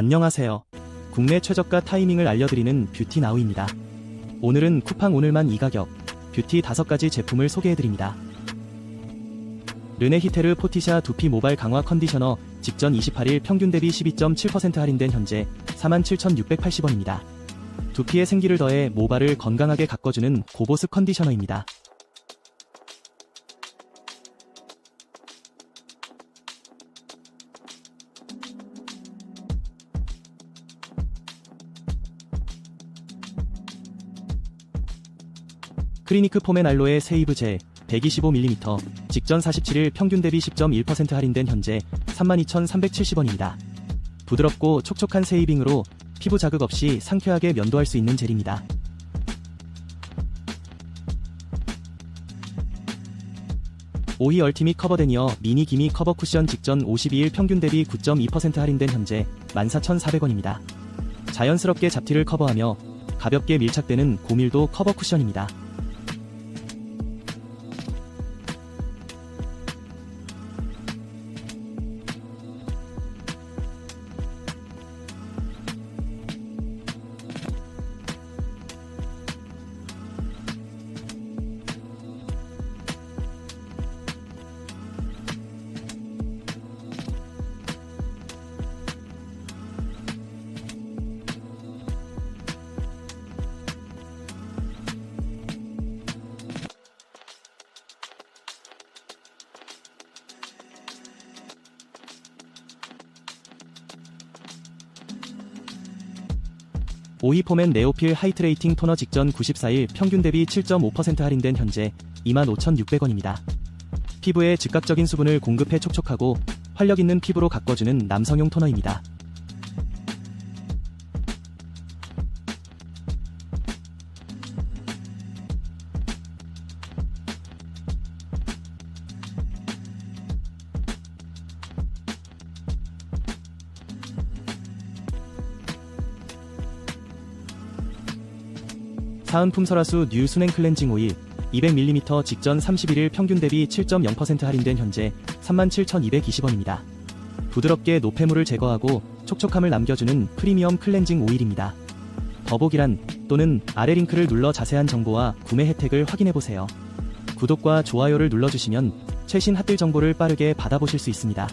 안녕하세요. 국내 최저가 타이밍을 알려드리는 뷰티 나우입니다. 오늘은 쿠팡 오늘만 이 가격, 뷰티 5가지 제품을 소개해드립니다. 르네 히테르 포티샤 두피 모발 강화 컨디셔너 직전 28일 평균 대비 12.7% 할인된 현재 47,680원입니다. 두피에 생기를 더해 모발을 건강하게 가꿔주는 고보습 컨디셔너입니다. 크리니크 알로에 세이브 젤 125ml 직전 47일 평균 대비 10.1% 할인된 현재 32,370원입니다. 부드럽고 촉촉한 세이빙으로 피부 자극 없이 상쾌하게 면도할 수 있는 젤입니다. 오히 얼티밋 커버 데니어 미니 기미 커버 쿠션 직전 52일 평균 대비 9.2% 할인된 현재 14,400원입니다. 자연스럽게 잡티를 커버하며 가볍게 밀착되는 고밀도 커버 쿠션입니다. 오히포맨 네오필 하이트레이팅 토너 직전 94일 평균 대비 7.5% 할인된 현재 25,600원입니다. 피부에 즉각적인 수분을 공급해 촉촉하고 활력 있는 피부로 가꿔주는 남성용 토너입니다. 사은 품 설화수 뉴 순행 클렌징 오일 200ml 직전 31일 평균 대비 7.0% 할인된 현재 37,220원입니다. 부드럽게 노폐물을 제거하고 촉촉함을 남겨주는 프리미엄 클렌징 오일입니다. 더보기란 또는 아래 링크를 눌러 자세한 정보와 구매 혜택을 확인해보세요. 구독과 좋아요를 눌러주시면 최신 핫딜 정보를 빠르게 받아보실 수 있습니다.